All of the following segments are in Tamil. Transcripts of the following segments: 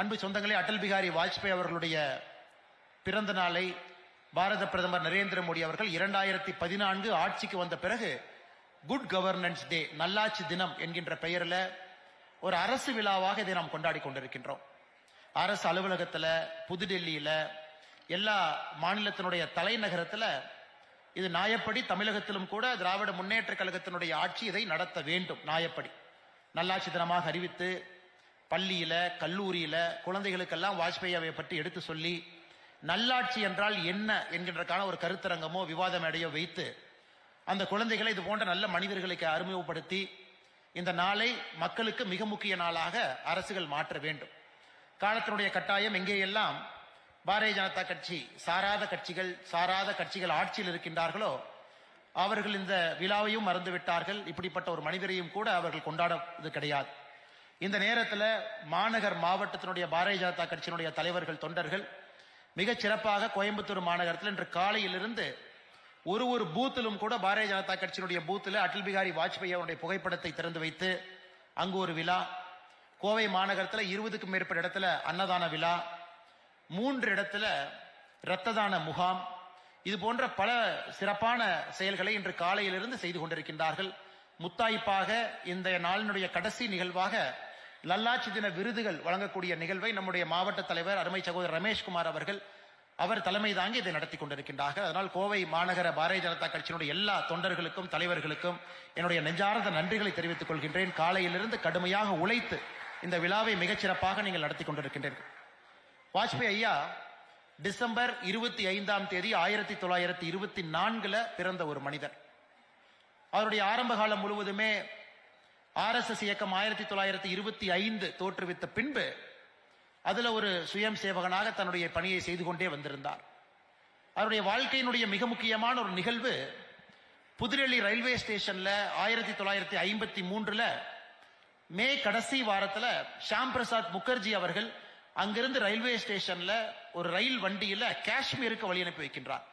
அன்பு சொந்தங்களே அடல் பிகாரி வாஜ்பாய் அவர்களுடைய பிறந்த நாளை பாரத பிரதமர் நரேந்திர மோடி அவர்கள் இரண்டாயிரத்தி பதினான்கு ஆட்சிக்கு வந்த பிறகு குட் கவர்னன்ஸ் டே நல்லாட்சி தினம் என்கின்ற பெயரில் ஒரு அரசு விழாவாக இதை நாம் கொண்டாடி கொண்டிருக்கின்றோம். அரசு அலுவலகத்தில் புதுடெல்லியில் எல்லா மாநிலத்தினுடைய தலைநகரத்தில் இது நாயப்படி தமிழகத்திலும் கூட திராவிட முன்னேற்ற கழகத்தினுடைய ஆட்சி இதை நடத்த வேண்டும் நாயப்படி. நல்லாட்சி தினமாக அறிவித்து பள்ளியில் கல்லூரியில் குழந்தைகளுக்கெல்லாம் வாஜ்பேயாவை பற்றி எடுத்து சொல்லி நல்லாட்சி என்றால் என்ன என்கின்றக்கான ஒரு கருத்தரங்கமோ விவாத மேடையோ வைத்து அந்த குழந்தைகளை இது போன்ற நல்ல மனிதர்களுக்கு அறிமுகப்படுத்தி இந்த நாளை மக்களுக்கு மிக முக்கிய நாளாக அரசுகள் மாற்ற வேண்டும். காலத்தினுடைய கட்டாயம் எங்கேயெல்லாம் பாரதிய ஜனதா கட்சி சாராத கட்சிகள் சாராத கட்சிகள் ஆட்சியில் இருக்கின்றார்களோ அவர்கள் இந்த விழாவையும் மறந்து விட்டார்கள் இப்படிப்பட்ட ஒரு மனிதரையும் கூட அவர்கள் கொண்டாட இது கிடையாது. இந்த நேரத்தில் மாநகர் மாவட்டத்தினுடைய பாரதிய ஜனதா கட்சியினுடைய தலைவர்கள் தொண்டர்கள் மிகச் சிறப்பாக கோயம்புத்தூர் மாநகரத்தில் இன்று காலையிலிருந்து ஒரு ஒரு பூத்திலும் கூட பாரதிய ஜனதா கட்சியினுடைய பூத்தில் அடல் பிகாரி வாஜ்பாய் அவருடைய புகைப்படத்தை திறந்து வைத்து அங்கு ஒரு விழா கோவை மாநகரத்தில் இருபதுக்கும் மேற்பட்ட இடத்துல அன்னதான விழா மூன்று இடத்துல இரத்த தான முகாம் இது போன்ற பல சிறப்பான செயல்களை இன்று காலையிலிருந்து செய்து கொண்டிருக்கின்றார்கள். முத்தாய்ப்பாக இந்த நாளினுடைய கடைசி நிகழ்வாக லல்லாட்சி தின விருதுகள் வழங்கக்கூடிய நிகழ்வை நம்முடைய மாவட்ட தலைவர் அருமை சகோதரர் ரமேஷ்குமார் அவர்கள் அவர் தலைமை தாங்கி இதை நடத்தி கொண்டிருக்கின்றார்கள். அதனால் கோவை மாநகர பாரதிய ஜனதா கட்சியினுடைய எல்லா தொண்டர்களுக்கும் தலைவர்களுக்கும் என்னுடைய நெஞ்சார்ந்த நன்றிகளை தெரிவித்துக் கொள்கின்றேன். காலையிலிருந்து கடுமையாக உழைத்து இந்த விழாவை மிகச்சிறப்பாக நீங்கள் நடத்தி கொண்டிருக்கின்றீர்கள். வாஜ்பாய் ஐயா டிசம்பர் இருபத்தி ஐந்தாம் தேதி ஆயிரத்தி தொள்ளாயிரத்தி இருபத்தி நான்குல பிறந்த ஒரு மனிதர். அவருடைய ஆரம்ப காலம் முழுவதுமே ஆர்எஸ்எஸ் இயக்கம் ஆயிரத்தி தொள்ளாயிரத்தி இருபத்தி ஐந்து தோற்றுவித்த பின்பு அதுல ஒரு சுயம் சேவகனாக தன்னுடைய பணியை செய்து கொண்டே வந்திருந்தார். அவருடைய வாழ்க்கையினுடைய மிக முக்கியமான ஒரு நிகழ்வு புதுடெல்லி ரயில்வே ஸ்டேஷன்ல ஆயிரத்தி தொள்ளாயிரத்தி ஐம்பத்தி மூன்றுல மே கடைசி வாரத்தில் ஷாம் பிரசாத் முகர்ஜி அவர்கள் அங்கிருந்து ரயில்வே ஸ்டேஷன்ல ஒரு ரயில் வண்டியில காஷ்மீருக்கு வழி அனுப்பி வைக்கின்றார்.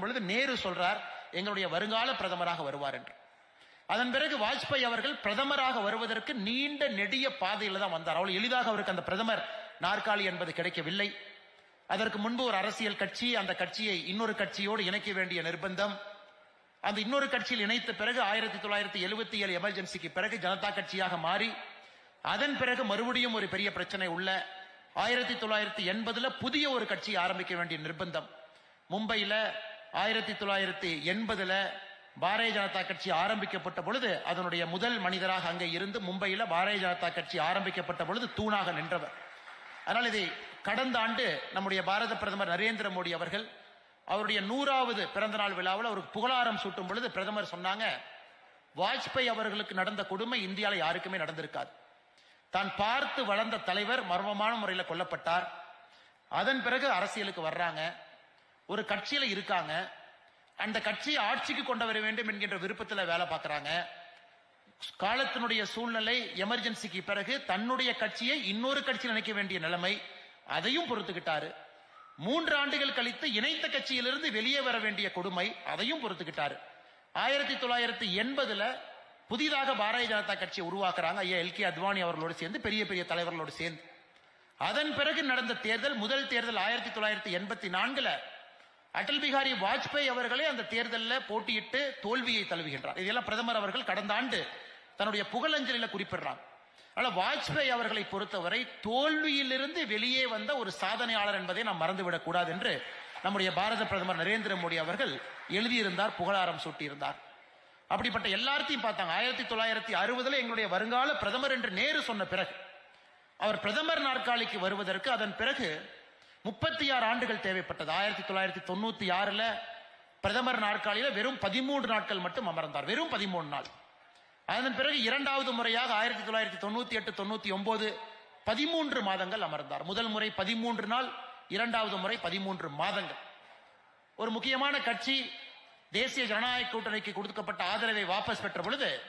பொழுது நேரு சொல்றார் எங்களுடைய வருங்கால பிரதமராக வருவார் என்று. அதன் பிறகு வாஜ்பாய் அவர்கள் பிரதமராக வருவதற்கு நீண்ட நெடிய பாதையில் தான் வந்தார். அவ்வளவு எளிதாக அவருக்கு அந்த பிரதமர் நாற்காலி என்பது கிடைக்கவில்லை. அதற்கு முன்பு ஒரு அரசியல் கட்சி அந்த கட்சியை இன்னொரு கட்சியோடு இணைக்க வேண்டிய நிர்பந்தம். அந்த இன்னொரு கட்சியில் இணைத்த பிறகு ஆயிரத்தி தொள்ளாயிரத்தி எழுபத்தி ஏழு எமர்ஜென்சிக்கு பிறகு ஜனதா கட்சியாக மாறி அதன் பிறகு மறுபடியும் ஒரு பெரிய பிரச்சனை உள்ள ஆயிரத்தி தொள்ளாயிரத்தி எண்பதுல புதிய ஒரு கட்சி ஆரம்பிக்க வேண்டிய நிர்பந்தம். மும்பையில ஆயிரத்தி தொள்ளாயிரத்தி எண்பதுல பாரதிய ஜனதா கட்சி ஆரம்பிக்கப்பட்ட பொழுது அதனுடைய முதல் மனிதராக அங்கே இருந்து மும்பையில் பாரதிய ஜனதா கட்சி ஆரம்பிக்கப்பட்ட பொழுது தூணாக நின்றவர். அதனால் இதை கடந்த ஆண்டு நம்முடைய பாரத பிரதமர் நரேந்திர மோடி அவர்கள் அவருடைய நூறாவது பிறந்த நாள் விழாவில் அவருக்கு புகழாரம் சூட்டும் பொழுது பிரதமர் சொன்னாங்க வாஜ்பாய் அவர்களுக்கு நடந்த கொடுமை இந்தியாவில் யாருக்குமே நடந்திருக்காது. தான் பார்த்து வளர்ந்த தலைவர் மர்மமான முறையில் கொல்லப்பட்டார். அதன் பிறகு அரசியலுக்கு வர்றாங்க. ஒரு கட்சியில இருக்காங்க. அந்த கட்சியை ஆட்சிக்கு கொண்டு வர வேண்டும் என்கின்ற விருப்பத்தில் வேலை பார்க்கறாங்க. காலத்தினுடைய சூழ்நிலை எமர்ஜென்சிக்கு பிறகு தன்னுடைய கட்சியை இன்னொரு கட்சி நினைக்க வேண்டிய நிலைமை அதையும் பொறுத்துக்கிட்டாரு. மூன்று ஆண்டுகள் கழித்து இணைத்த கட்சியிலிருந்து வெளியே வர வேண்டிய கொடுமை அதையும் பொறுத்துக்கிட்டாரு. ஆயிரத்தி தொள்ளாயிரத்தி எண்பதுல புதிதாக பாரதிய ஜனதா கட்சியை உருவாக்குறாங்க. ஐயா எல் கே அத்வானி அவர்களோடு சேர்ந்து பெரிய பெரிய தலைவர்களோடு சேர்ந்து. அதன் பிறகு நடந்த தேர்தல் முதல் தேர்தல் ஆயிரத்தி தொள்ளாயிரத்தி எண்பத்தி நான்குல அடல் பிகாரி வாஜ்பாய் அவர்களே அந்த தேர்தலில் போட்டியிட்டு தோல்வியை தழுவுகின்றார். இதெல்லாம் பிரதமர் அவர்கள் கடந்த ஆண்டு தன்னுடைய புகழஞ்சலில் குறிப்பிடுறார். ஆனால் வாஜ்பாய் அவர்களை பொறுத்தவரை தோல்வியிலிருந்து வெளியே வந்த ஒரு சாதனையாளர் என்பதை நாம் மறந்துவிடக் கூடாது என்று நம்முடைய பாரத பிரதமர் நரேந்திர மோடி அவர்கள் எழுதியிருந்தார் புகழாரம் சூட்டியிருந்தார். அப்படிப்பட்ட எல்லாத்தையும் பார்த்தாங்க. ஆயிரத்தி தொள்ளாயிரத்தி அறுபதுல எங்களுடைய வருங்கால பிரதமர் என்று நேரு சொன்ன பிறகு அவர் பிரதமர் நாற்காலிக்கு வருவதற்கு அதன் பிறகு முப்பத்தி ஆறு ஆண்டுகள் தேவைப்பட்டது. ஆயிரத்தி தொள்ளாயிரத்தி தொண்ணூத்தி ஆறுல பிரதமர் நாற்காலியில வெறும் பதிமூன்று நாட்கள் மட்டும் அமர்ந்தார். வெறும் பதிமூணு நாள். அதன் பிறகு இரண்டாவது முறையாக ஆயிரத்தி தொள்ளாயிரத்தி தொண்ணூத்தி எட்டு தொண்ணூத்தி ஒன்பது பதிமூன்று மாதங்கள் அமர்ந்தார். முதல் முறை பதிமூன்று நாள் இரண்டாவது முறை பதிமூன்று மாதங்கள். ஒரு முக்கியமான கட்சி தேசிய ஜனநாயக கூட்டணிக்கு கொடுக்கப்பட்ட ஆதரவை வாபஸ் பெற்ற பொழுது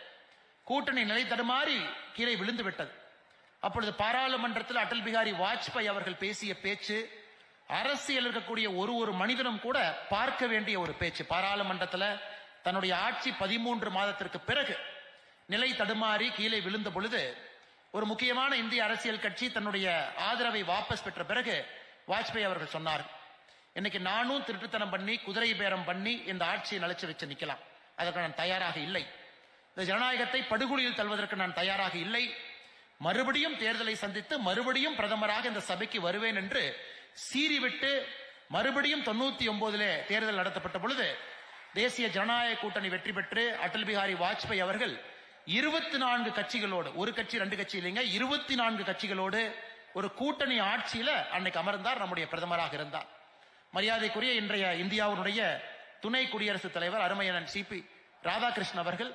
கூட்டணி நிலை தடுமாறி கீழே விழுந்து விட்டது. அப்பொழுது பாராளுமன்றத்தில் அடல் பிகாரி வாஜ்பாய் அவர்கள் பேசிய பேச்சு அரசியல் இருக்கக்கூடிய ஒரு ஒரு மனிதனும் கூட பார்க்க வேண்டிய ஒரு பேச்சு. பாராளுமன்றத்தில் தன்னுடைய ஆட்சி பதிமூன்று மாதத்திற்கு பிறகு நிலை தடுமாறி கீழே விழுந்த பொழுது ஒரு முக்கியமான இந்திய அரசியல் கட்சி தன்னுடைய ஆதரவை வாபஸ் பெற்ற பிறகு வாஜ்பாய் அவர்கள் சொன்னார் இன்னைக்கு நானும் திருட்டுத்தனம் பண்ணி குதிரை பேரம் பண்ணி இந்த ஆட்சியை நிலைச்சு வச்சு நிக்கலாம். அதற்கு நான் தயாராக இல்லை. இந்த ஜனநாயகத்தை படுகொலியில் தள்ளுவதற்கு நான் தயாராக இல்லை. மறுபடியும் தேர்தலை சந்தித்து மறுபடியும் பிரதமராக இந்த சபைக்கு வருவேன் என்று சீறிவிட்டு மறுபடியும் தொண்ணூத்தி ஒன்பதுல தேர்தல் நடத்தப்பட்ட பொழுது தேசிய ஜனநாயக கூட்டணி வெற்றி பெற்று அடல் பிகாரி வாஜ்பாய் அவர்கள் இருபத்தி நான்கு கட்சிகளோடு ஒரு கட்சி ரெண்டு கட்சி இல்லைங்க இருபத்தி நான்கு கட்சிகளோடு ஒரு கூட்டணி ஆட்சியில அன்னைக்கு அமர்ந்தார் நம்முடைய பிரதமராக இருந்தார். மரியாதைக்குரிய இன்றைய இந்தியாவுடைய துணை குடியரசுத் தலைவர் அருமையனன் சிபி ராதாகிருஷ்ணன் அவர்கள்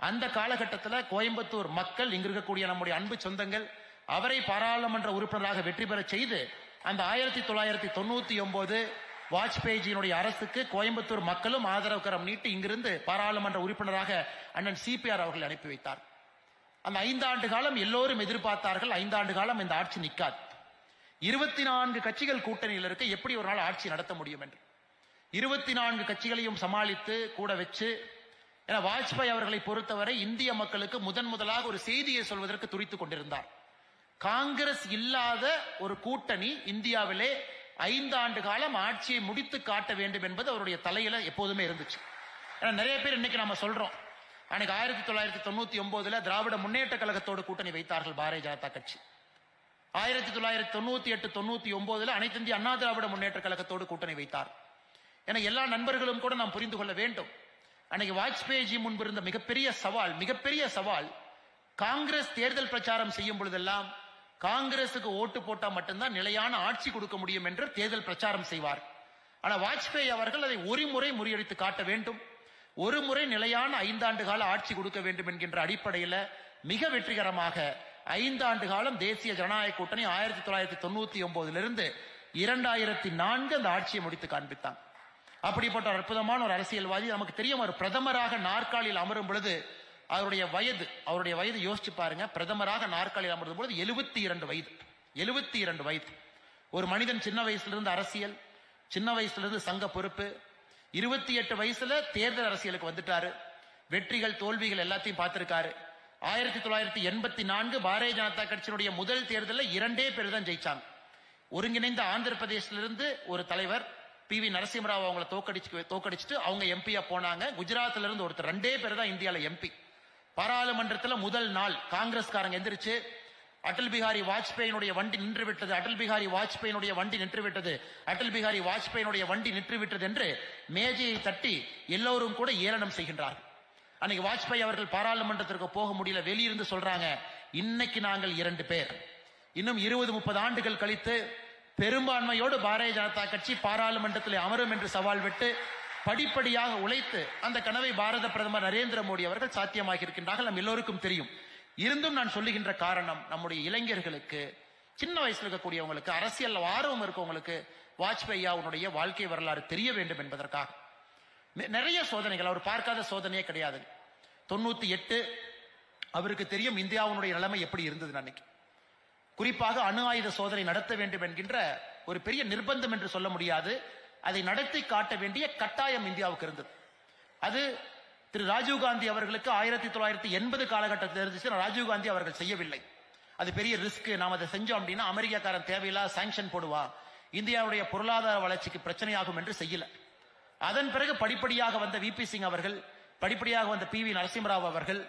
அந்த காலகட்டத்தில் கோயம்புத்தூர் மக்கள் இங்கு இருக்கக்கூடிய நம்முடைய அன்பு சொந்தங்கள் அவரை பாராளுமன்ற உறுப்பினராக வெற்றி பெற செய்து அந்த ஆயிரத்தி தொள்ளாயிரத்தி தொண்ணூத்தி ஒன்பது வாஜ்பேயினுடைய அரசுக்கு கோயம்புத்தூர் மக்களும் ஆதரவு கரம் நீட்டி இங்கிருந்து பாராளுமன்ற உறுப்பினராக அண்ணன் சிபிஆர் அவர்கள் அனுப்பி வைத்தார். அந்த ஐந்தாண்டு காலம் எல்லோரும் எதிர்பார்த்தார்கள். ஐந்தாண்டு காலம் இந்த ஆட்சி நிற்காது. இருபத்தி நான்கு கட்சிகள் கூட்டணியில் இருக்க எப்படி ஒரு நாள் ஆட்சி நடத்த முடியும் என்று. இருபத்தி நான்கு கட்சிகளையும் சமாளித்து கூட வச்சு ஏன்னா வாஜ்பாய் அவர்களை பொறுத்தவரை இந்திய மக்களுக்கு முதன் முதலாக ஒரு செய்தியை சொல்வதற்கு துடித்துக் கொண்டிருந்தார். காங்கிரஸ் இல்லாத ஒரு கூட்டணி இந்தியாவிலே ஐந்து ஆண்டு காலம் ஆட்சியை முடித்து காட்ட வேண்டும் என்பது அவருடைய தலையில எப்போதுமே இருந்துச்சு. ஏன்னா நிறைய பேர் இன்னைக்கு நம்ம சொல்றோம். அன்னைக்கு ஆயிரத்தி தொள்ளாயிரத்தி தொண்ணூத்தி ஒன்பதுல திராவிட முன்னேற்ற கழகத்தோடு கூட்டணி வைத்தார்கள் பாரதிய ஜனதா கட்சி. ஆயிரத்தி தொள்ளாயிரத்தி தொண்ணூத்தி எட்டு தொண்ணூத்தி ஒன்பதுல அனைத்து இந்திய அண்ணா திராவிட முன்னேற்ற கழகத்தோடு கூட்டணி வைத்தார். என எல்லா நண்பர்களும் கூட நாம் புரிந்து கொள்ள வேண்டும். அன்னைக்கு வாஜ்பேயி முன்பு இருந்த மிகப்பெரிய சவால் மிகப்பெரிய சவால் காங்கிரஸ் தேர்தல் பிரச்சாரம் செய்யும் பொழுதெல்லாம் காங்கிரசுக்கு ஓட்டு போட்டா மட்டும்தான் நிலையான ஆட்சி கொடுக்க முடியும் என்று தேர்தல் பிரச்சாரம் செய்வார். ஆனா வாஜ்பேயி அவர்கள் அதை ஒரு முறை முறியடித்து காட்ட வேண்டும். ஒரு முறை நிலையான ஐந்தாண்டு கால ஆட்சி கொடுக்க வேண்டும் என்கின்ற அடிப்படையில் மிக வெற்றிகரமாக ஐந்தாண்டு காலம் தேசிய ஜனநாயக கூட்டணி ஆயிரத்தி தொள்ளாயிரத்தி தொண்ணூத்தி ஒன்பதுல இருந்து இரண்டாயிரத்தி நான்கு அந்த ஆட்சியை முடித்து காண்பித்தான். அப்படிப்பட்ட ஒரு அற்புதமான ஒரு அரசியல்வாதி நமக்கு தெரியும் ஒரு பிரதமராக நாற்காலியில் அமரும் பொழுது அவருடைய வயது அவருடைய வயது யோசிச்சு பாருங்க. பிரதமராக நாற்காலியில் அமர்ந்த பொழுது எழுபத்தி இரண்டு வயது. எழுபத்தி இரண்டு வயது. ஒரு மனிதன் சின்ன வயசுல இருந்து அரசியல் சின்ன வயசுல இருந்து சங்க பொறுப்பு இருபத்தி எட்டு வயசுல தேர்தல் அரசியலுக்கு வந்துட்டாரு. வெற்றிகள் தோல்விகள் எல்லாத்தையும் பார்த்திருக்காரு. ஆயிரத்தி தொள்ளாயிரத்தி எண்பத்தி நான்கு பாரதிய ஜனதா கட்சியினுடைய முதல் தேர்தலில் இரண்டே பேர் தான் ஜெயிச்சாங்க. ஒருங்கிணைந்த ஆந்திர பிரதேசிலிருந்து ஒரு தலைவர் பி வி நரசிம்மராவ் அவங்களை தோக்கடிச்சு தோக்கடிச்சுட்டு அவங்க எம்பியா போனாங்க. குஜராத்ல இருந்து ஒருத்தர் ரெண்டே பேர் தான் இந்தியாவில் எம்பி பாராளுமன்றத்துல முதல் நாள் காங்கிரஸ்காரங்க எந்திரிச்சு அடல் பிகாரி வாஜ்பேயினுடைய வண்டி நின்று விட்டது அடல் பிகாரி வாஜ்பேயினுடைய வண்டி நின்று விட்டது அடல் பிகாரி வாஜ்பேயினுடைய வண்டி நின்று விட்டது என்று மேஜையை தட்டி எல்லோரும் கூட ஏளனம் செய்கின்றார் அன்னைக்கு வாஜ்பாய் அவர்கள் பாராளுமன்றத்திற்கு போக முடியல வெளியிருந்து சொல்றாங்க இன்னைக்கு நாங்கள் இரண்டு பேர். இன்னும் இருபது முப்பது ஆண்டுகள் கழித்து பெரும்பான்மையோடு பாரதிய ஜனதா கட்சி பாராளுமன்றத்தில் அமரும் என்று சவால் விட்டு படிப்படியாக உழைத்து அந்த கனவை பாரத பிரதமர் நரேந்திர மோடி அவர்கள் சாத்தியமாக்கி இருக்கின்றார்கள் நம் எல்லோருக்கும் தெரியும். இருந்தும் நான் சொல்லுகின்ற காரணம் நம்முடைய இளைஞர்களுக்கு சின்ன வயசுல இருக்கக்கூடியவங்களுக்கு அரசியல் ஆர்வம் இருக்கவங்களுக்கு வாஜ்பாய் அவனுடைய வாழ்க்கை வரலாறு தெரிய வேண்டும் என்பதற்காக. நெ- நிறைய சோதனைகள் அவர் பார்க்காத சோதனையே கிடையாது. தொண்ணூத்தி எட்டு அவருக்கு தெரியும் இந்தியாவுடைய நிலைமை எப்படி இருந்தது அன்னைக்கு. குறிப்பாக அணு ஆயுத சோதனை நடத்த வேண்டும் என்கின்ற ஒரு பெரிய நிர்பந்தம் என்று சொல்ல முடியாது. அதை நடத்தி காட்ட வேண்டிய கட்டாயம் இந்தியாவுக்கு இருந்தது. அது திரு ராஜீவ்காந்தி அவர்களுக்கு ஆயிரத்தி தொள்ளாயிரத்தி எண்பது காலகட்டத்தில் இருந்துச்சு. ராஜீவ் காந்தி அவர்கள் செய்யவில்லை. அது பெரிய ரிஸ்க் நாம் அதை செஞ்சோம் அப்படின்னா அமெரிக்காக்காரன் தேவையில்லா சாங்ஷன் போடுவான் இந்தியாவுடைய பொருளாதார வளர்ச்சிக்கு பிரச்சனையாகும் என்று செய்யல. அதன் பிறகு படிப்படியாக வந்த விபி சிங் அவர்கள் படிப்படியாக வந்த பி வி நரசிம்மராவ் அவர்கள்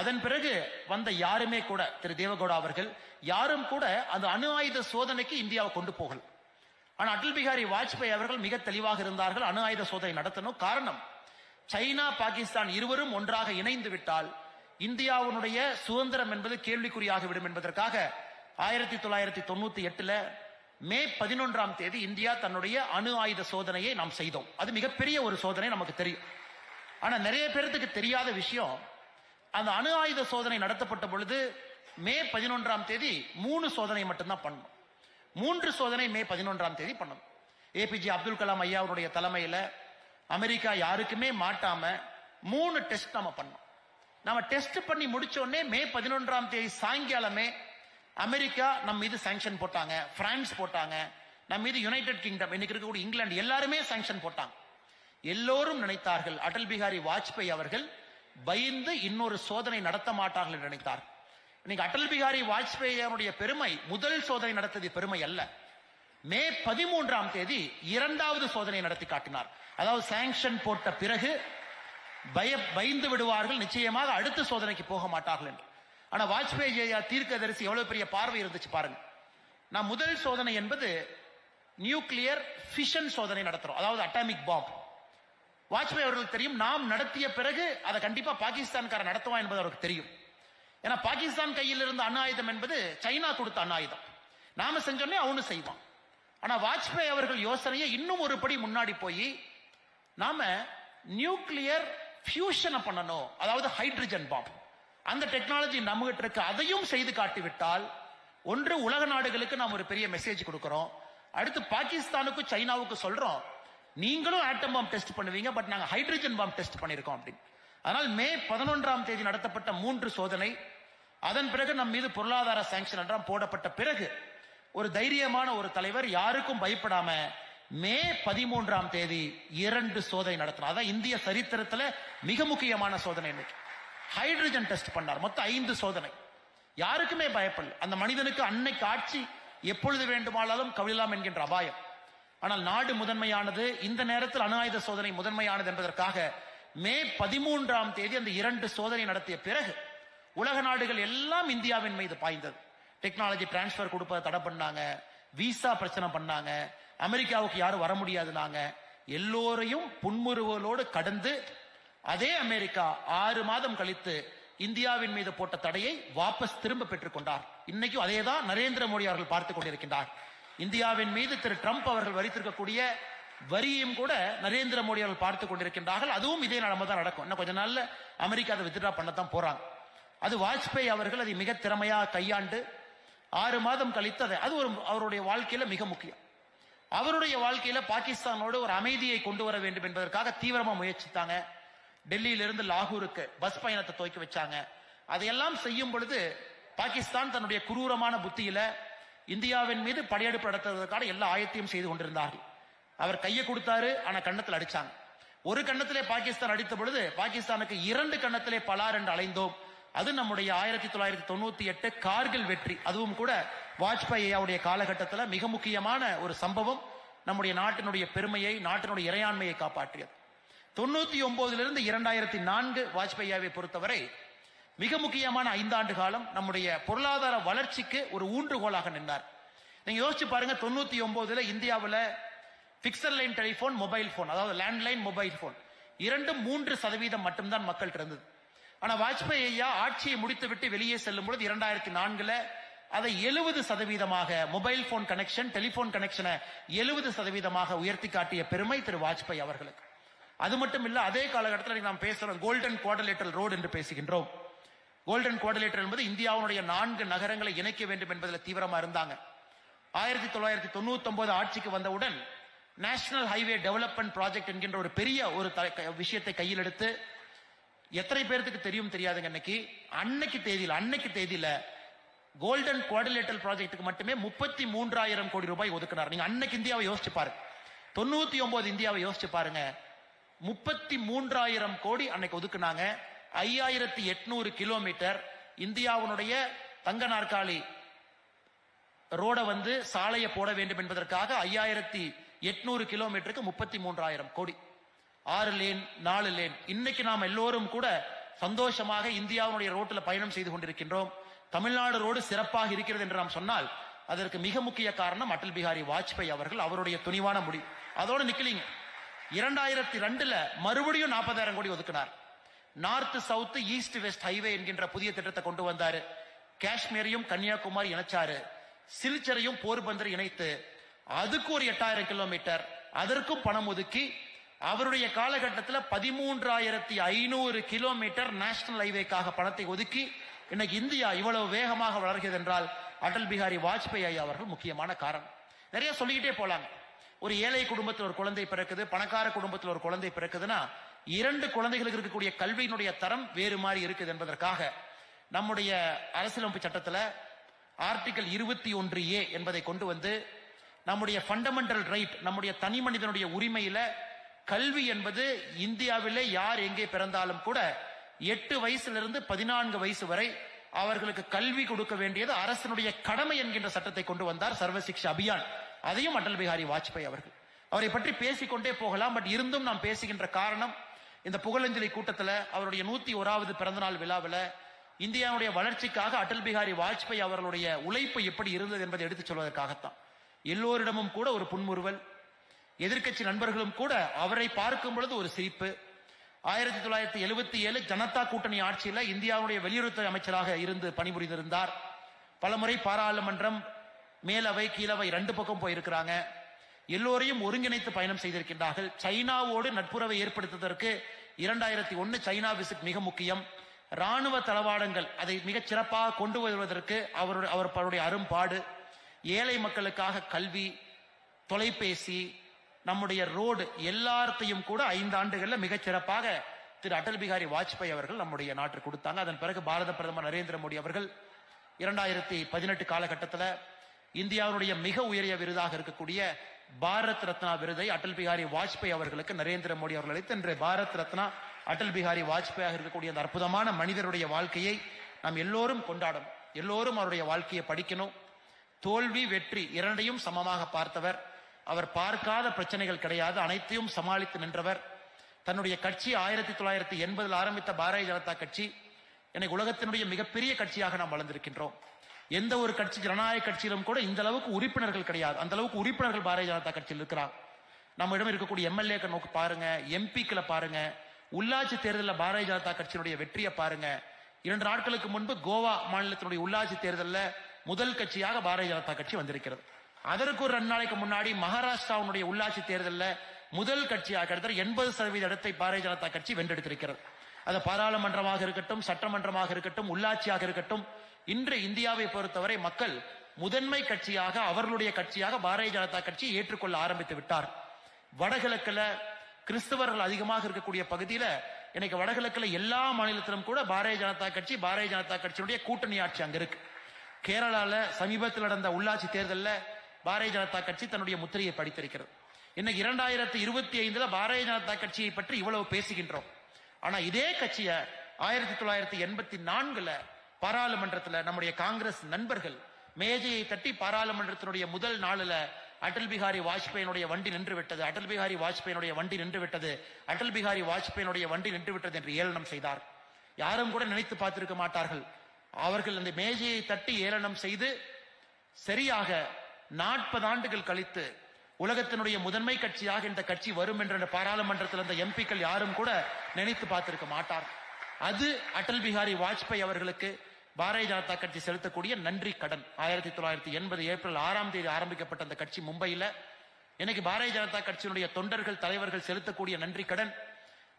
அதன் பிறகு வந்த யாருமே கூட திரு தேவகவுடா அவர்கள் யாரும் கூட அந்த அணு ஆயுத சோதனைக்கு இந்தியாவை கொண்டு போகல. ஆனா அடல் பிகாரி வாஜ்பாய் அவர்கள் மிக தெளிவாக இருந்தார்கள். அணு ஆயுத சோதனை நடத்தணும். காரணம் சைனா பாகிஸ்தான் இருவரும் ஒன்றாக இணைந்து விட்டால் இந்தியாவுடைய சுதந்திரம் என்பது கேள்விக்குறியாக விடும் என்பதற்காக ஆயிரத்தி தொள்ளாயிரத்தி தொண்ணூத்தி எட்டுல மே பதினொன்றாம் தேதி இந்தியா தன்னுடைய அணு ஆயுத சோதனையை நாம் செய்தோம். அது மிகப்பெரிய ஒரு சோதனை நமக்கு தெரியும். ஆனா நிறைய பேர்த்துக்கு தெரியாத விஷயம் அந்த அணு ஆயுத சோதனை நடத்தப்பட்ட பொழுது மே பதினொன்றாம் தேதி மூணு சோதனை மட்டும்தான் பண்ணணும். மூன்று சோதனை மே பதினொன்றாம் தேதி பண்ணணும். ஏபிஜே அப்துல் கலாம் ஐயா அவருடைய தலைமையில அமெரிக்கா யாருக்குமே மாட்டாம மூணு டெஸ்ட் நம்ம பண்ணோம் நம்ம டெஸ்ட் பண்ணி முடிச்சோடனே மே பதினொன்றாம் தேதி சாயங்காலமே அமெரிக்கா நம்ம மீது சாங்ஷன் போட்டாங்க பிரான்ஸ் போட்டாங்க நம்ம மீது யுனைடெட் கிங்டம் இன்னைக்கு இருக்கக்கூடிய இங்கிலாந்து எல்லாருமே சாங்ஷன் போட்டாங்க. எல்லோரும் நினைத்தார்கள் அடல் பிகாரி வாஜ்பாய் அவர்கள் பயந்து இன்னொரு சோதனை நடத்த மாட்டார்கள் என்று இன்னைக்கு அடல் பிகாரி வாஜ்பாயினுடைய பெருமை முதல் சோதனை நடத்தியது பெருமை அல்ல. மே பதிமூன்றாம் தேதி இரண்டாவது சோதனை நடத்தி காட்டினார். அதாவது சாங்ஷன் போட்ட பிறகு பய பயந்து விடுவார்கள் நிச்சயமாக அடுத்த சோதனைக்கு போக மாட்டார்கள் என்று. ஆனா வாஜ்பேயி ஐயா தீர்க்கதரிசி எவ்வளவு பெரிய பார்வை இருந்துச்சு பாருங்க. நான் முதல் சோதனை என்பது நியூக்ளியர் ஃபிஷன் சோதனை நடத்துறோம். அதாவது அட்டாமிக் பாம்பு வாஜ்பாய் அவர்களுக்கு தெரியும் நாம் நடத்திய பிறகு அதை கண்டிப்பா பாகிஸ்தான்காரன் நடத்துவான் என்பது அவருக்கு தெரியும். ஏன்னா பாகிஸ்தான் கையில் இருந்த அணு ஆயுதம் என்பது சைனா கொடுத்த அணு ஆயுதம். நாம செஞ்சோன்னே அவனு செய்வான். ஆனா வாஜ்பாய் அவர்கள் யோசனையை இன்னும் ஒரு படி முன்னாடி போய் நாம நியூக்ளியர் ஃபியூஷனை பண்ணணும். அதாவது ஹைட்ரஜன் பாம்பு அந்த டெக்னாலஜி நம்மகிட்ட இருக்கு. அதையும் செய்து காட்டிவிட்டால் ஒன்று உலக நாடுகளுக்கு நாம் ஒரு பெரிய மெசேஜ் கொடுக்கிறோம். அடுத்து பாகிஸ்தானுக்கும் சைனாவுக்கு சொல்றோம். நீங்களும் ஆட்டம் பாம் டெஸ்ட் பண்ணுவீங்க பட் நாங்க ஹைட்ரஜன் பாம் டெஸ்ட் பண்ணிருக்கோம் அப்படின்னு. அதனால் மே பதினொன்றாம் தேதி நடத்தப்பட்ட மூன்று சோதனை அதன் பிறகு நம் மீது பொருளாதார சாங்ஷன் என்றாம் போடப்பட்ட பிறகு ஒரு தைரியமான ஒரு தலைவர் யாருக்கும் பயப்படாம மே பதிமூன்றாம் தேதி இரண்டு சோதனை நடத்தினார் அதான் இந்திய சரித்திரத்துல மிக முக்கியமான சோதனை இன்னைக்கு. ஹைட்ரஜன் டெஸ்ட் பண்ணார். மொத்தம் ஐந்து சோதனை. யாருக்குமே பயப்படல. அந்த மனிதனுக்கு அன்னைக்கு ஆட்சி எப்பொழுது வேண்டுமானாலும் கவிழலாம் என்கின்ற அபாயம். ஆனால் நாடு முதன்மையானது இந்த நேரத்தில் அணு ஆயுத சோதனை முதன்மையானது என்பதற்காக மே பதிமூன்றாம் தேதி அந்த இரண்டு சோதனை நடத்திய பிறகு உலக நாடுகள் எல்லாம் இந்தியாவின் மீது பாய்ந்தது. டெக்னாலஜி டிரான்ஸ்பர் கொடுப்பதை தடை பண்ணாங்க. விசா பிரச்சனை பண்ணாங்க. அமெரிக்காவுக்கு யாரும் வர முடியாதுனாங்க எல்லோரையும் புன்முறுவலோடு கடந்து அதே அமெரிக்கா ஆறு மாதம் கழித்து இந்தியாவின் மீது போட்ட தடையை வாபஸ் திரும்ப பெற்றுக் கொண்டார். இன்னைக்கும் அதே தான் நரேந்திர மோடி அவர்கள் பார்த்துக் கொண்டிருக்கின்றார். இந்தியாவின் மீது திரு ட்ரம்ப் அவர்கள் வரித்திருக்கக்கூடிய வரியும் கூட நரேந்திர மோடி அவர்கள் பார்த்துக் கொண்டிருக்கின்றார்கள். அதுவும் இதே நிலைமை தான் நடக்கும். இன்னும் கொஞ்ச நாள்ல அமெரிக்கா அதை வித்ட்ரா பண்ணத்தான் போறாங்க. அது வாஜ்பேயி அவர்கள் அதை மிக திறமையாக கையாண்டு ஆறு மாதம் கழித்து அதை அது ஒரு அவருடைய வாழ்க்கையில மிக முக்கியம். அவருடைய வாழ்க்கையில பாகிஸ்தானோடு ஒரு அமைதியை கொண்டு வர வேண்டும் என்பதற்காக தீவிரமா முயற்சித்தாங்க. டெல்லியிலிருந்து லாகூருக்கு பஸ் பயணத்தை துவக்கி வச்சாங்க. அதையெல்லாம் செய்யும் பொழுது பாகிஸ்தான் தன்னுடைய குரூரமான புத்தியில இந்தியாவின் மீது படையெடுப்பு நடத்துவதற்கான எல்லா ஆயத்தையும் செய்து கொண்டிருந்தார்கள். அவர் கையை கொடுத்தாரு ஆனா கன்னத்தில் அடிச்சாங்க. ஒரு கண்ணத்திலே பாகிஸ்தான் அடித்த பொழுது பாகிஸ்தானுக்கு இரண்டு கண்ணத்திலே பலார் என்று அலைந்தோம். அது நம்முடைய ஆயிரத்தி தொள்ளாயிரத்தி தொண்ணூத்தி எட்டு கார்கில் வெற்றி. அதுவும் கூட வாஜ்பாய் ஐயாவுடைய காலகட்டத்தில் மிக முக்கியமான ஒரு சம்பவம் நம்முடைய நாட்டினுடைய பெருமையை நாட்டினுடைய இறையாண்மையை காப்பாற்றியது. தொண்ணூத்தி ஒன்பதிலிருந்து இரண்டாயிரத்தி நான்கு வாஜ்பாயாவை பொறுத்தவரை மிக முக்கியமான ஐந்தாண்டு காலம் நம்முடைய பொருளாதார வளர்ச்சிக்கு ஒரு ஊன்றுகோலாக நின்றார் நீங்க யோசிச்சு பாருங்க தொண்ணூத்தி ஒன்பதுல இந்தியாவில் picture line telephone mobile phone அதாவது லேண்ட்லைன் மொபைல் போன் இரண்டும் மூன்று சதவீதம் மட்டும்தான் மக்கள் இருந்தது. ஆனா வாஜ்பாய் ஐயா ஆட்சியை முடித்துவிட்டு வெளியே செல்லும் பொழுது இரண்டாயிரத்தி நான்குல அதை எழுபது சதவீதமாக மொபைல் போன் கனெக்ஷன் டெலிபோன் கனெக்ஷனை எழுபது சதவீதமாக உயர்த்தி காட்டிய பெருமை திரு வாஜ்பாய் அவர்களுக்கு. அது மட்டும் இல்ல அதே காலகட்டத்தில் நாம் பேசுறோம் கோல்டன் குவாடலேட்டல் ரோடு என்று பேசுகின்றோம். கோல்டன் குவாடலேட்டர் என்பது இந்தியாவுடைய நான்கு நகரங்களை இணைக்க வேண்டும் என்பதில் தீவிரமா இருந்தாங்க. ஆயிரத்தி தொள்ளாயிரத்தி தொண்ணூத்தி ஒன்பது ஆட்சிக்கு வந்தவுடன் நேஷனல் ஹைவே டெவலப்மெண்ட் ப்ராஜெக்ட் என்கின்ற ஒரு பெரிய ஒரு விஷயத்தை கையில் எடுத்து எத்தனை பேர்த்துக்கு தெரியும் தெரியாதுங்க அன்னைக்கு? அன்னைக்கு தேதியில் அன்னைக்கு தேதியில கோல்டன் குவாடிலேட்டல் ப்ராஜெக்ட்டுக்கு மட்டுமே முப்பத்தி மூன்றாயிரம் கோடி ரூபாய் ஒதுக்கினார். நீங்க அன்னைக்கு இந்தியாவை யோசிச்சு பாருங்க. தொண்ணூத்தி ஒன்பது இந்தியாவை யோசிச்சு பாருங்க. முப்பத்தி மூன்றாயிரம் கோடி அன்னைக்கு ஒதுக்குனாங்க. ஐயாயிரத்தி எட்நூறு கிலோமீட்டர் இந்தியாவினுடைய தங்க நாற்காலி ரோட வந்து சாலையை போட வேண்டும் என்பதற்காக ஐயாயிரத்தி எட்நூறு கிலோமீட்டருக்கு முப்பத்தி மூன்றாயிரம் கோடி. ஆறு லேன் நாலு லேன் இன்னைக்கு நாம் எல்லோரும் கூட சந்தோஷமாக இந்தியாவுடைய ரோட்டில் பயணம் செய்து கொண்டிருக்கின்றோம். தமிழ்நாடு ரோடு சிறப்பாக இருக்கிறது என்று நாம் சொன்னால் அதற்கு மிக முக்கிய காரணம் அடல் பிஹாரி வாஜ்பாய் அவர்கள் அவருடைய துணிவான முடிவு அதோடு நிக்கலீங்க. இரண்டாயிரத்தி ரெண்டுல மறுபடியும் நாற்பதாயிரம் கோடி ஒதுக்கினார். North south east west highway என்கின்ற புதிய திட்டத்தை கொண்டு வந்தாரு. காஷ்மீரையும் கன்னியாகுமரி இணைச்சாரு. சில்சரையும் போர்பந்தர் இணைத்து அதுக்கு ஒரு எட்டாயிரம் கிலோமீட்டர் அதற்கும் பணம் ஒதுக்கி அவருடைய காலகட்டத்தில் பதிமூன்றாயிரத்தி ஐநூறு கிலோமீட்டர் நேஷனல் ஹைவேக்காக பணத்தை ஒதுக்கி இன்னைக்கு இந்தியா இவ்வளவு வேகமாக வளர்கிறது என்றால் அடல் பிஹாரி வாஜ்பாய் ஐயா அவர்கள் முக்கியமான காரணம். நிறைய சொல்லிக்கிட்டே போலாங்க. ஒரு ஏழை குடும்பத்தில் ஒரு குழந்தை பிறக்குது பணக்கார குடும்பத்தில் ஒரு குழந்தை பிறக்குதுன்னா இரண்டு குழந்தைகளுக்கு இருக்கக்கூடிய கல்வியினுடைய தரம் வேறு மாதிரி இருக்குது என்பதற்காக நம்முடைய அரசியலமைப்பு சட்டத்தில் ஆர்டிகல் இருபத்தி ஒன்று ஏ என்பதை கொண்டு வந்து நம்முடைய ஃபண்டமெண்டல் ரைட் நம்முடைய தனி மனிதனுடைய உரிமையில கல்வி என்பது இந்தியாவிலே யார் எங்கே பிறந்தாலும் கூட எட்டு வயசிலிருந்து பதினான்கு வயசு வரை அவர்களுக்கு கல்வி கொடுக்க வேண்டியது அரசனுடைய கடமை என்கின்ற சட்டத்தை கொண்டு வந்தார் சர்வசிக்ஷ அபியான். அதையும் அடல் பிகாரி வாஜ்பாய் அவர்கள். அவரை பற்றி பேசிக்கொண்டே போகலாம் பட் இருந்தும் நாம் பேசுகின்ற காரணம் இந்த புகழஞ்சலி கூட்டத்தில் அவருடைய நூத்தி ஓராவது பிறந்தநாள் விழாவில் இந்தியாவுடைய வளர்ச்சிக்காக அடல் பிகாரி வாஜ்பாய் அவர்களுடைய உழைப்பு எப்படி இருந்தது என்பதை எடுத்துச் சொல்வதற்காகத்தான். எல்லோரிடமும் கூட ஒரு புன்முறுவல் எதிர்க்கட்சி நண்பர்களும் கூட அவரை பார்க்கும் பொழுது ஒரு சிரிப்பு. ஆயிரத்தி தொள்ளாயிரத்தி எழுபத்தி ஏழு ஜனதா கூட்டணி ஆட்சியில் இந்தியாவுடைய வெளியுறவுத்துறை அமைச்சராக இருந்து பணிபுரிந்திருந்தார். பலமுறை பாராளுமன்றம் மேலவை கீழவை ரெண்டு பக்கம் போயிருக்கிறாங்க. எல்லோரையும் ஒருங்கிணைத்து பயணம் செய்திருக்கின்றார்கள். சைனாவோடு நட்புறவை ஏற்படுத்துவதற்கு இரண்டாயிரத்தி ஒன்னு சைனா விசிட் மிக முக்கியம். ராணுவ தளவாடங்கள் அதை மிகச் சிறப்பாக கொண்டு வருவதற்கு அவருடைய அவர் அவருடைய அரும்பாடு. ஏழை மக்களுக்காக கல்வி தொலைபேசி நம்முடைய ரோடு எல்லாத்தையும் கூட ஐந்து ஆண்டுகள்ல மிகச் சிறப்பாக திரு அடல் பிகாரி வாஜ்பாய் அவர்கள் நம்முடைய நாட்டிற்கு கொடுத்தாங்க. அதன் பிறகு பாரத பிரதமர் நரேந்திர மோடி அவர்கள் இரண்டாயிரத்தி பதினெட்டு காலகட்டத்தில் இந்தியாவுடைய மிக உயரிய விருதாக இருக்கக்கூடிய பாரத் ரத்னா விருதை அடல் பிகாரி வாஜ்பாய் அவர்களுக்கு நரேந்திர மோடி அவர்கள் அளித்து இன்று பாரத் ரத்னா அடல் பிகாரி வாஜ்பாயாக இருக்கக்கூடிய அந்த அற்புதமான மனிதருடைய வாழ்க்கையை நாம் எல்லோரும் கொண்டாடணும். எல்லோரும் அவருடைய வாழ்க்கையை படிக்கணும். தோல்வி வெற்றி இரண்டையும் சமமாக பார்த்தவர். அவர் பார்க்காத பிரச்சனைகள் கிடையாது. அனைத்தையும் சமாளித்து நின்றவர். தன்னுடைய கட்சி ஆயிரத்தி தொள்ளாயிரத்தி எண்பதில் ஆரம்பித்த பாரதிய ஜனதா கட்சி எனக்கு உலகத்தினுடைய மிகப்பெரிய கட்சியாக நாம் வளர்ந்திருக்கின்றோம். எந்த ஒரு கட்சி ஜனநாயக கட்சியிலும் கூட இந்த அளவுக்கு உறுப்பினர்கள் கிடையாது. அந்த அளவுக்கு உறுப்பினர்கள் பாரதிய ஜனதா கட்சியில் இருக்கிறார். நம்மிடம் இருக்கக்கூடிய எம்எல்ஏக்கள் நோக்கு பாருங்க எம்பிக்களை பாருங்க உள்ளாட்சி தேர்தலில் பாரதிய ஜனதா கட்சியினுடைய வெற்றியை பாருங்க. இரண்டு நாட்களுக்கு முன்பு கோவா மாநிலத்தினுடைய உள்ளாட்சி தேர்தலில் முதல் கட்சியாக பாரதிய ஜனதா கட்சி வந்திருக்கிறது. அதற்கு ஒரு ரெண்டு நாளைக்கு முன்னாடி மகாராஷ்டிராவுடைய உள்ளாட்சி தேர்தலில் முதல் கட்சியாக கிட்டத்தட்ட எண்பது சதவீத இடத்தை பாரதிய ஜனதா கட்சி வென்றெடுத்திருக்கிறது. அது பாராளுமன்றமாக இருக்கட்டும் சட்டமன்றமாக இருக்கட்டும் உள்ளாட்சியாக இருக்கட்டும் இன்று இந்தியாவை பொறுத்தவரை மக்கள் முதன்மை கட்சியாக அவர்களுடைய கட்சியாக பாரதிய ஜனதா கட்சி ஏற்றுக்கொள்ள ஆரம்பித்து விட்டார். வடகிழக்குல கிறிஸ்தவர்கள் அதிகமாக இருக்கக்கூடிய பகுதியில இன்னைக்கு வடகிழக்குல எல்லா மாநிலத்திலும் கூட பாரதிய ஜனதா கட்சி பாரதிய ஜனதா கட்சியினுடைய கூட்டணி ஆட்சி அங்க இருக்கு. கேரளால சமீபத்தில் நடந்த உள்ளாட்சி தேர்தலில் பாரதிய ஜனதா கட்சி தன்னுடைய முத்திரையை படித்திருக்கிறது. இன்னைக்கு இரண்டாயிரத்தி இருபத்தி ஐந்துல பாரதிய ஜனதா கட்சியை பற்றி இவ்வளவு பேசுகின்றோம். ஆனா இதே கட்சிய ஆயிரத்தி தொள்ளாயிரத்தி எண்பத்தி நான்குல பாராளுமன்றத்துல நம்முடைய காங்கிரஸ் நண்பர்கள் மேஜையை தட்டி பாராளுமன்றத்தினுடைய முதல் நாளில் அடல் பிகாரி வாஜ்பேயினுடைய வண்டி நின்று விட்டது. அடல் பிகாரி வாஜ்பேயினுடைய வண்டி நின்று விட்டது. அடல் பிகாரி வாஜ்பேயினுடைய வண்டி நின்று விட்டது என்று ஏளனம் செய்தார். யாரும் கூட நினைத்து பார்த்திருக்க மாட்டார்கள். அவர்கள் அந்த மேஜையை தட்டி ஏளனம் செய்து சரியாக நாற்பது ஆண்டுகள் கழித்து உலகத்தினுடைய முதன்மை கட்சியாக இந்த கட்சி வரும் என்ற பாராளுமன்றத்தில் அந்த எம்பிக்கள் யாரும் கூட நினைத்து பார்த்திருக்க மாட்டார் அது அடல் பிஹாரி வாஜ்பாய் அவர்களுக்கு பாரதிய ஜனதா கட்சி செலுத்தக்கூடிய நன்றி கடன். ஆயிரத்தி தொள்ளாயிரத்தி எண்பது ஏப்ரல் ஆறாம் தேதி ஆரம்பிக்கப்பட்ட அந்த கட்சி மும்பையில இன்னைக்கு பாரதிய ஜனதா கட்சியினுடைய தொண்டர்கள் தலைவர்கள் செலுத்தக்கூடிய நன்றி கடன்.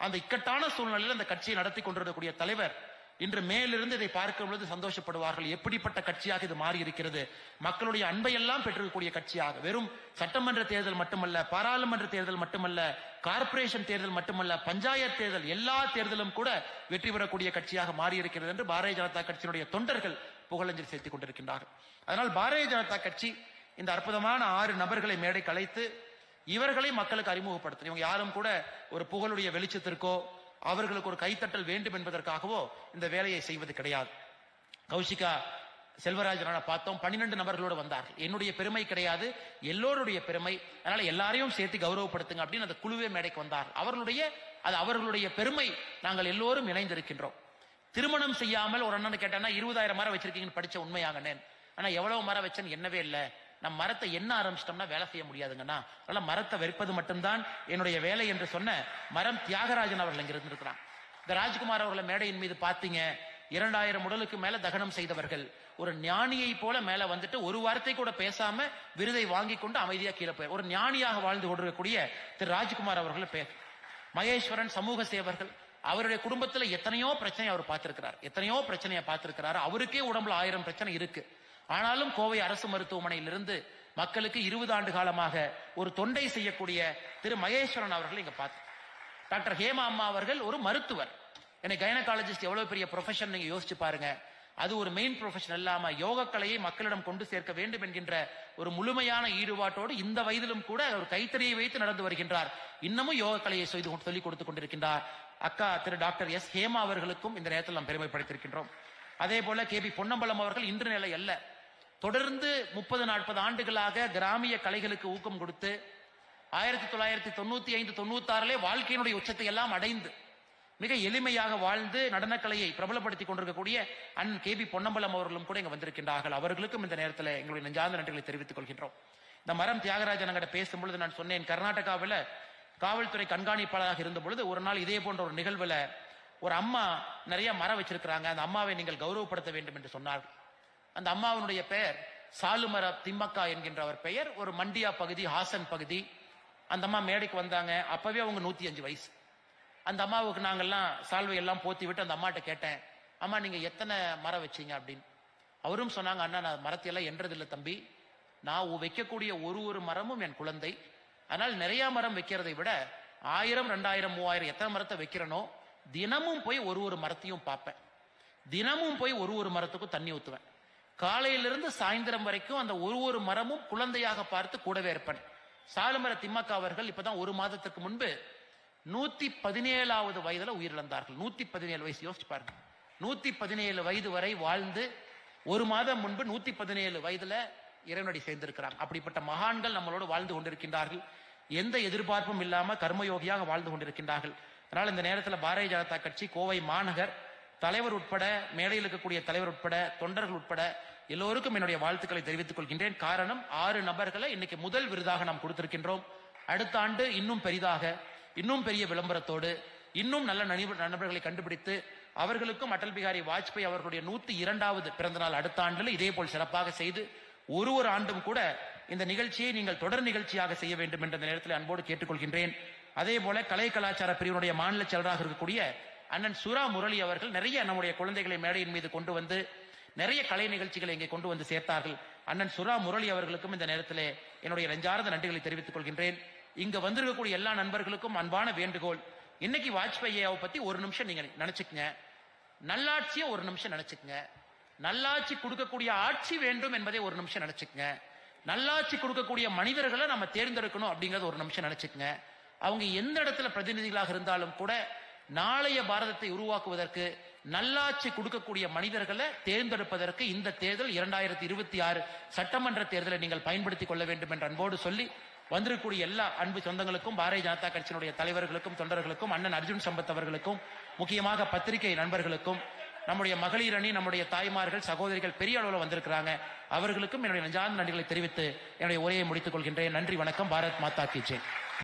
அந்த இக்கட்டான சூழ்நிலையில் அந்த கட்சியை நடத்தி கொண்டிருக்கக்கூடிய தலைவர் இன்று மேலிருந்து இதை பார்க்கும் பொழுது சந்தோஷப்படுவார்கள். எப்படிப்பட்ட கட்சியாக இது மாறி இருக்கிறது மக்களுடைய அன்பை எல்லாம் பெற்றிருக்கக்கூடிய கட்சியாக. வெறும் சட்டமன்ற தேர்தல் மட்டுமல்ல பாராளுமன்ற தேர்தல் மட்டுமல்ல கார்ப்பரேஷன் தேர்தல் மட்டுமல்ல பஞ்சாயத்து தேர்தல் எல்லா தேர்தலும் கூட வெற்றி பெறக்கூடிய கட்சியாக மாறி இருக்கிறது என்று பாரதிய ஜனதா கட்சியினுடைய தொண்டர்கள் புகழஞ்சல் செலுத்திக் கொண்டிருக்கின்றார்கள். அதனால் பாரதிய ஜனதா கட்சி இந்த அற்புதமான ஆறு நபர்களை மேடை கலைத்து இவர்களை மக்களுக்கு அறிமுகப்படுத்தணும். இவங்க யாரும் கூட ஒரு புகழுடைய வெளிச்சத்திற்கோ அவர்களுக்கு ஒரு கைத்தட்டல் வேண்டும் என்பதற்காகவோ இந்த வேலையை செய்வது கிடையாது. கௌஷிகா செல்வராஜனான பார்த்தோம் பன்னிரண்டு நபர்களோடு வந்தார்கள். என்னுடைய பெருமை கிடையாது எல்லோருடைய பெருமை. அதனால எல்லாரையும் சேர்த்து கௌரவப்படுத்துங்க அப்படின்னு அந்த குழுவே மேடைக்கு வந்தார். அவர்களுடைய அது அவர்களுடைய பெருமை. நாங்கள் எல்லோரும் இணைந்திருக்கின்றோம். திருமணம் செய்யாமல் ஒரு அண்ணன் கேட்டானா இருபதாயிரம் மரம் வச்சிருக்கீங்கன்னு படிச்ச உண்மையாகனேன் ஆனா எவ்வளவு மரம் வச்சேன்னு என்னவே இல்லை. நம் மரத்தை என்ன ஆரம்பிச்சிட்டோம்னா வேலை செய்ய முடியாதுங்கண்ணா அதனால மரத்தை வெறுப்பது மட்டும்தான் என்னுடைய வேலை என்று சொன்ன மரம் தியாகராஜன் அவர்கள் இங்க இருந்திருக்கிறான். இந்த ராஜ்குமார் அவர்களை மேடையின் மீது பார்த்தீங்க. இரண்டாயிரம் உடலுக்கு மேல தகனம் செய்தவர்கள். ஒரு ஞானியை போல மேல வந்துட்டு ஒரு வார்த்தை கூட பேசாம விருதை வாங்கி கொண்டு அமைதியா கீழே போய் ஒரு ஞானியாக வாழ்ந்து கொண்டிருக்கக்கூடிய திரு ராஜ்குமார் அவர்கள் பேர். மகேஸ்வரன் சமூக சேவர்கள். அவருடைய குடும்பத்துல எத்தனையோ பிரச்சனை அவர் பார்த்திருக்கிறார். எத்தனையோ பிரச்சனையை பார்த்திருக்கிறார். அவருக்கே உடம்புல ஆயிரம் பிரச்சனை இருக்கு. ஆனாலும் கோவை அரசு மருத்துவமனையிலிருந்து மக்களுக்கு இருபது ஆண்டு காலமாக ஒரு தொண்டை செய்யக்கூடிய திரு மகேஸ்வரன் அவர்கள் இங்க பார்த்து டாக்டர் ஹேமா அம்மா அவர்கள் ஒரு மருத்துவர். என்னை கைனகாலஜிஸ்ட் எவ்வளவு பெரிய ப்ரொஃபஷன் நீங்க யோசிச்சு பாருங்க. அது ஒரு மெயின் ப்ரொஃபஷன் இல்லாம யோக கலையை மக்களிடம் கொண்டு சேர்க்க வேண்டும் என்கின்ற ஒரு முழுமையான ஈடுபாட்டோடு இந்த வயதிலும் கூட ஒரு கைத்தறியை வைத்து நடந்து வருகின்றார். இன்னமும் யோக கலையை செய்து சொல்லிக் கொடுத்துக் கொண்டிருக்கின்றார். அக்கா திரு டாக்டர் எஸ் ஹேமா அவர்களுக்கும் இந்த நேரத்தில் நாம் பெருமைப்படுத்திருக்கின்றோம். அதே போல கே பி பொன்னம்பலம் அவர்கள் இன்று நிலை அல்ல. தொடர்ந்து முப்பது நாற்பது ஆண்டுகளாக கிராமிய கலைகளுக்கு ஊக்கம் கொடுத்து ஆயிரத்தி தொள்ளாயிரத்தி தொண்ணூத்தி ஐந்து தொண்ணூத்தி ஆறிலே வாழ்க்கையினுடைய உச்சத்தை எல்லாம் அடைந்து மிக எளிமையாக வாழ்ந்து நடனக்கலையை பிரபலப்படுத்திக் கொண்டிருக்கக்கூடிய அண்ணன் கே பி பொன்னம்பலம் அவர்களும் கூட இங்க வந்திருக்கின்றார்கள். அவர்களுக்கும் இந்த நேரத்தில் எங்களுடைய நெஞ்சார்ந்த நன்றிகளை தெரிவித்துக் கொள்கின்றோம். இந்த மரம் தியாகராஜன் அங்கிட்ட பேசும்பொழுது நான் சொன்னேன் கர்நாடகாவில் காவல்துறை கண்காணிப்பாளராக இருந்த பொழுது ஒரு நாள் இதே போன்ற ஒரு நிகழ்வுல ஒரு அம்மா நிறைய மரம் வச்சிருக்கிறாங்க. அந்த அம்மாவை நீங்கள் கௌரவப்படுத்த வேண்டும் என்று சொன்னார்கள். அந்த அம்மாவினுடைய பெயர் சாலுமர திம்மக்கா என்கின்ற அவர் பெயர். ஒரு மண்டியா பகுதி ஹாசன் பகுதி. அந்த அம்மா மேடைக்கு வந்தாங்க. அப்பவே அவங்க நூத்தி அஞ்சு வயசு. அந்த அம்மாவுக்கு நாங்கெல்லாம் சால்வை எல்லாம் போத்தி விட்டு அந்த அம்மாட்ட கேட்டேன் அம்மா நீங்க எத்தனை மரம் வச்சீங்க? அப்படின்னு. அவரும் சொன்னாங்க அண்ணா நான் மரத்தையெல்லாம் என்றதில்லை தம்பி. நான் வைக்கக்கூடிய ஒரு ஒரு மரமும் என் குழந்தை. அதனால் நிறைய மரம் வைக்கிறதை விட ஆயிரம் ரெண்டாயிரம் மூவாயிரம் எத்தனை மரத்தை வைக்கிறனோ தினமும் போய் ஒரு ஒரு மரத்தையும் பார்ப்பேன். தினமும் போய் ஒரு ஒரு மரத்துக்கும் தண்ணி ஊத்துவேன். காலையிலிருந்து சாயந்தரம் வரைக்கும் அந்த ஒரு ஒரு மரமும் குழந்தையாக பார்த்து கூடவே இருப்பேன். சாலுமர திம்மக்கா அவர்கள் இப்பதான் ஒரு மாதத்துக்கு முன்பு நூத்தி பதினேழாவது வயதுல உயிரிழந்தார்கள். நூத்தி பதினேழு வயசு யோசிச்சு பாருங்க. நூத்தி பதினேழு வயது வரை வாழ்ந்து ஒரு மாதம் முன்பு நூத்தி பதினேழு வயதுல இறைவனடி சேர்ந்திருக்கிறாங்க. அப்படிப்பட்ட மகான்கள் நம்மளோடு வாழ்ந்து கொண்டிருக்கின்றார்கள். எந்த எதிர்பார்ப்பும் இல்லாம கர்மயோகியாக வாழ்ந்து கொண்டிருக்கின்றார்கள். அதனால் இந்த நேரத்தில் பாரதிய ஜனதா கட்சி கோவை மாநகர் தலைவர் உட்பட மேடையில் இருக்கக்கூடிய தலைவர் உட்பட தொண்டர்கள் உட்பட எல்லோருக்கும் என்னுடைய வாழ்த்துக்களை தெரிவித்துக் கொள்கின்றேன். காரணம் ஆறு நபர்களை இன்னைக்கு முதல் விருதாக நாம் கொடுத்திருக்கின்றோம். அடுத்த ஆண்டு இன்னும் பெரிதாக இன்னும் பெரிய விளம்பரத்தோடு இன்னும் நல்ல நணிப- நண்பர்களை கண்டுபிடித்து அவர்களுக்கும் அடல் பிகாரி வாஜ்பாய் அவர்களுடைய நூத்தி இரண்டாவது பிறந்த நாள் அடுத்த ஆண்டில் இதே போல் சிறப்பாக செய்து ஒரு ஒரு ஆண்டும் கூட இந்த நிகழ்ச்சியை நீங்கள் தொடர் நிகழ்ச்சியாக செய்ய வேண்டும் என்ற நேரத்தில் அன்போடு கேட்டுக்கொள்கின்றேன். அதே போல கலை கலாச்சார பிரிவினுடைய மாநில செயலராக இருக்கக்கூடிய அண்ணன் சுரா முரளி அவர்கள் நிறைய நம்முடைய குழந்தைகளை மேடையின் மீது கொண்டு வந்து நிறைய கலை நிகழ்ச்சிகளை இங்கே கொண்டு வந்து சேர்த்தார்கள். அண்ணன் சுரா முரளி அவர்களுக்கும் இந்த நேரத்திலே என்னுடைய நெஞ்சார்ந்த நன்றிகளை தெரிவித்துக் கொள்கின்றேன். இங்க வந்திருக்கக்கூடிய எல்லா நண்பர்களுக்கும் அன்பான வேண்டுகோள். இன்னைக்கு வாஜ்பாயை பத்தி ஒரு நிமிஷம் நீங்க நினைச்சுக்கங்க. நல்லாட்சியை ஒரு நிமிஷம் நினைச்சுக்கங்க. நல்லாட்சி கொடுக்கக்கூடிய ஆட்சி வேண்டும் என்பதை ஒரு நிமிஷம் நினைச்சுக்கங்க. நல்லாட்சி கொடுக்கக்கூடிய மனிதர்களை நம்ம தேர்ந்தெடுக்கணும் அப்படிங்கறத ஒரு நிமிஷம் நினைச்சுக்கங்க. அவங்க எந்த இடத்துல பிரதிநிதிகளாக இருந்தாலும் கூட நாளைய பாரதத்தை உருவாக்குவதற்கு நல்லாட்சி கொடுக்கக்கூடிய மனிதர்களை தேர்ந்தெடுப்பதற்கு இந்த தேர்தல் இரண்டாயிரத்தி இருபத்தி ஆறு சட்டமன்ற தேர்தலை நீங்கள் பயன்படுத்திக் கொள்ள வேண்டும் என்ற அன்போடு சொல்லி வந்திருக்கக்கூடிய எல்லா அன்பு சொந்தங்களுக்கும் பாரதிய ஜனதா கட்சியினுடைய தலைவர்களுக்கும் தொண்டர்களுக்கும் அண்ணன் அர்ஜுன் சம்பத் அவர்களுக்கும் முக்கியமாக பத்திரிகை நண்பர்களுக்கும் நம்முடைய மகளிர் அணி நம்முடைய தாய்மார்கள் சகோதரிகள் பெரிய அளவில் வந்திருக்கிறாங்க. அவர்களுக்கும் என்னுடைய நெஞ்சார்ந்த நன்றிகளை தெரிவித்து என்னுடைய உரையை முடித்துக் கொள்கின்றேன். நன்றி வணக்கம். பாரத் மாதா கி